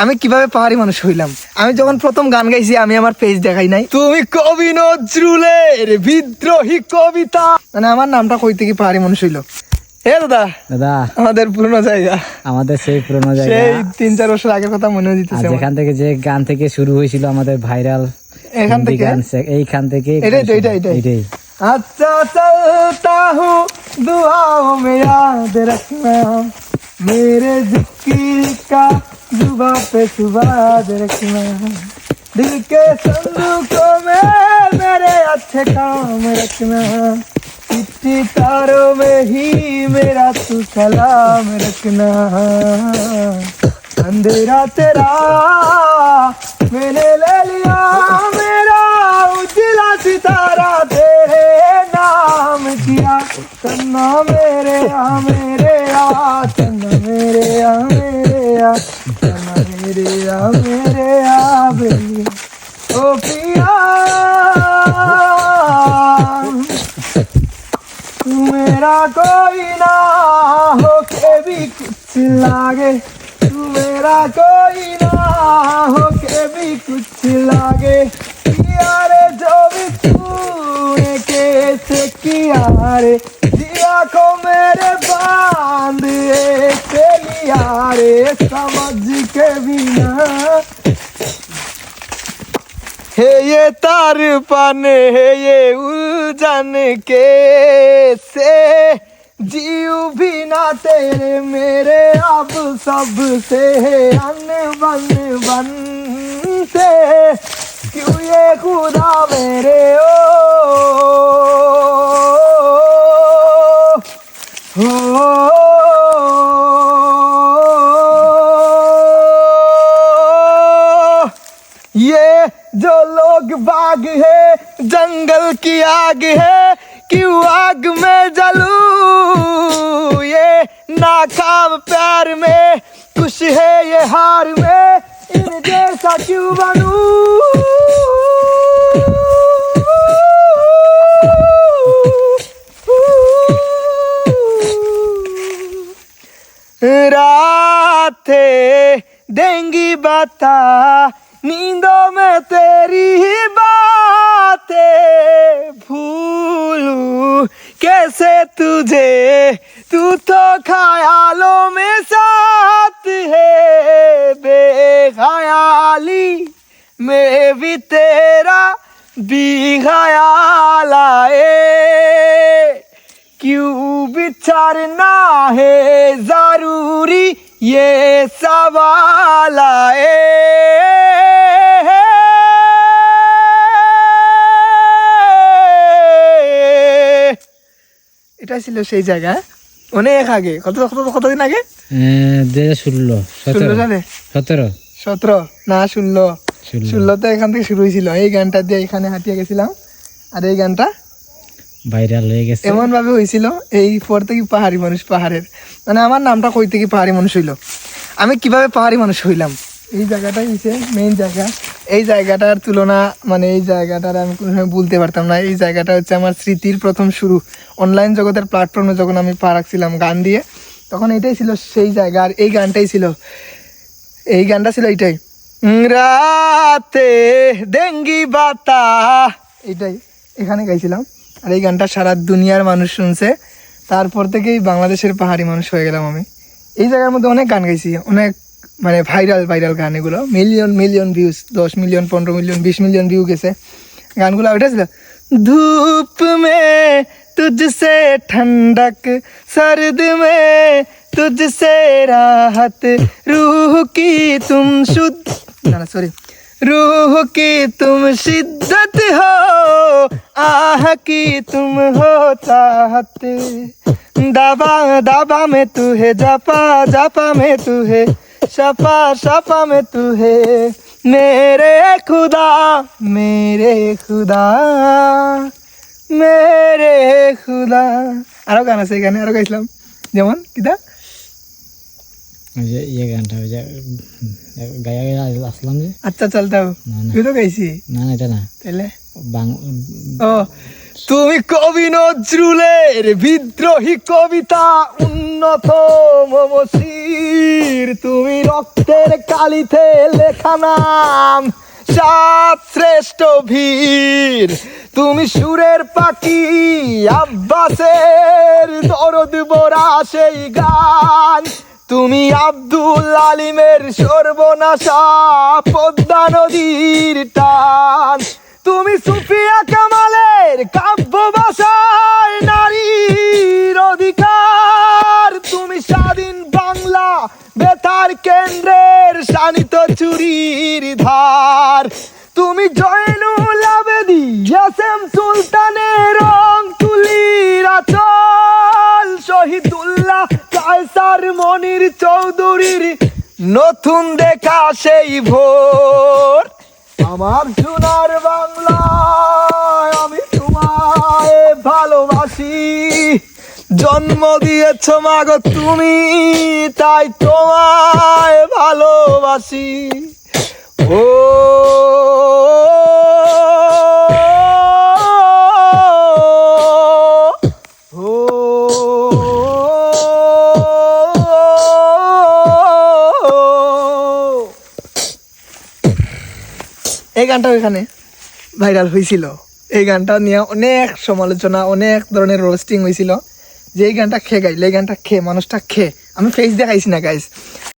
আমি কিভাবে পাহাড়ি মানুষ হইলাম আমি যখন প্রথম গান গাইছি আমি আমার পেজ দেখাই নাই তুমি কবি নজরুলের বিদ্রোহী কবিতা মানে আমার নামটা কইতে কি পাহাড়ি মানুষ হইলো হে দাদা দাদা আমাদের পুরনো জায়গা আমাদের সেই পুরোনো জায়গা সেই তিন চার বছর আগের কথা মনে আর দিতেছে আমার। যেখান থেকে যে গান থেকে শুরু হয়েছিল আমাদের ভাইরাল এখান থেকে গান সে- এইখান থেকে এটাই তো, এটাই, এটাই। এটাই अच्छा चलता हूँ दुआओं में याद रखना मेरे जिक्र का जुबा पे सुबह रखना दिल के संदूकों में मेरे अच्छे काम रखना चिट्ठी तारों में ही मेरा तू सलाम रखना अंधेरा तेरा मैंने ले लिया मेरे आ मेरे आ बेली ओ पिया तू मेरा कोई ना हो के भी कुछ लागे तू मेरा कोई ना हो के भी कुछ लागे किया रे जो भी तूने कैसे किया रे दिया को मेरे बांध ऐसे लिया रे समझ के बिना तार पाने हे ये उलझन के से जीव भी ना तेरे मेरे अब सबसे अन बन बन से क्यों ये खुदा मेरे ओ हो जो लोग बाग है, जंगल की आग है, क्यों आग में जलू? ये नाकाम प्यार में, खुश है ये हार में, इन जैसा क्यों बनूं? रातें देंगी बता नींदों में तेरी ही बातें भूलूं। कैसे तुझे? तू तो ख्यालों में साथ है, बेख्याली में भी तेरा भी ख्याल आए। क्यों विचारना है ज़रूरी ये सवाल आए? এটা ছিল সেই জায়গা অনেক আগে। কত কত কতদিন আগে? দুই হাজার ষোলো সালে? সতেরো। সতেরো? না ষোলো। ষোলো। ষোলোতে এখান থেকে শুরু হয়েছিল। এই গানটা দিয়ে এখানে হাঁটিয়ে গেছিলাম। আর এই গানটা ভাইরাল হয়ে গেছে। এমন ভাবে হয়েছিল এই পর থেকে পাহাড়ি মানুষ পাহাড়ের। মানে আমার নামটা কই থেকে পাহাড়ি মানুষ হইল? আমি কীভাবে পাহাড়ি মানুষ হইলাম? এই জায়গাটাই হচ্ছে মেইন জায়গা। এই জায়গাটার তুলনা মানে এই জায়গাটার আমি কোনো সময় বলতে পারতাম না। এই জায়গাটা হচ্ছে আমার স্মৃতির প্রথম শুরু। অনলাইন জগতের প্ল্যাটফর্মে যখন আমি পা রাখছিলাম গান দিয়ে, তখন এটাই ছিল সেই জায়গা। আর এই গানটাই ছিল, এই গানটা ছিল এইটাই। রাতে ডেঙ্গি বাতা। এইটাই। এখানে গাইছিলাম। আর এই গানটা সারা দুনিয়ার মানুষ শুনছে। তারপর থেকেই বাংলাদেশের পাহাড়ি মানুষ হয়ে গেলাম আমি। এই জায়গার মধ্যে অনেক গান গাইছি, অনেক মানে ভাইরাল ভাইরাল গান এগুলো। মিলিয়ন মিলিয়ন ভিউজ দশ মিলিয়ন পনেরো মিলিয়ন বিশ মিলিয়ন ভিউ গেছে। গানগুলো ওটা ছিল ধূপ মে তুঝসে ঠান্ডক, সর্দ মে তুঝসে রাহত, রুহ কি তুম শুদ্ধ না না সরি রুহ কি তুম শিদ্দত হো, আহ কি তুম হো চাহত, দাবা দাবা মে তুহে, জাপা জাপা মে তুহে तू है शपा शपा में तू है मेरे खुदा मेरे खुदा মেরে খুদা আরো গান আছে এখানে আরো গাইছিলাম যেমন কিতা ওই যে ইয়ে গানটা ওই যে গায়া গায়া আসলাম যে আচ্ছা চলতাও না না তুই তো গাইছি না না এটা না তাহলে বাং ও তুমি কবি নজরুলের বিদ্রোহী কবিতা উন্নত মমশির তুমি রক্তের কালিতে লেখা নাম। সাত শ্রেষ্ঠ ভীর তুমি সুরের পাখি, আব্বাসের দরদ বরা সেই গান। তুমি আব্দুল আলিমের সর্বনাশা পদ্মা নদীর টান। তুমি সুফিয়া বেতার কেন্দ্রের শানিত চুরির ধার। তুমি জয়নুল আবেদি ইয়াসেম সুলতানের রং তুলির আচল। শহীদুল্লাহ কায়সার মনির চৌধুরীর নতুন দেখা সেই ভোর। আমার সোনার বাংলা আমি তোমায় ভালোবাসি। জন্ম দিয়েছ মাগো তুমি, তাই তোমায় ভালোবাসি। ও এই গানটা ওইখানে ভাইরাল হয়েছিল এই গানটা নিয়ে অনেক সমালোচনা, অনেক ধরনের রোস্টিং হয়েছিল যে এই গানটা খেয়ে গাইলে এই গানটা খেয়ে মানুষটা খেয়ে আমি ফেস দেখাইছি না গাইস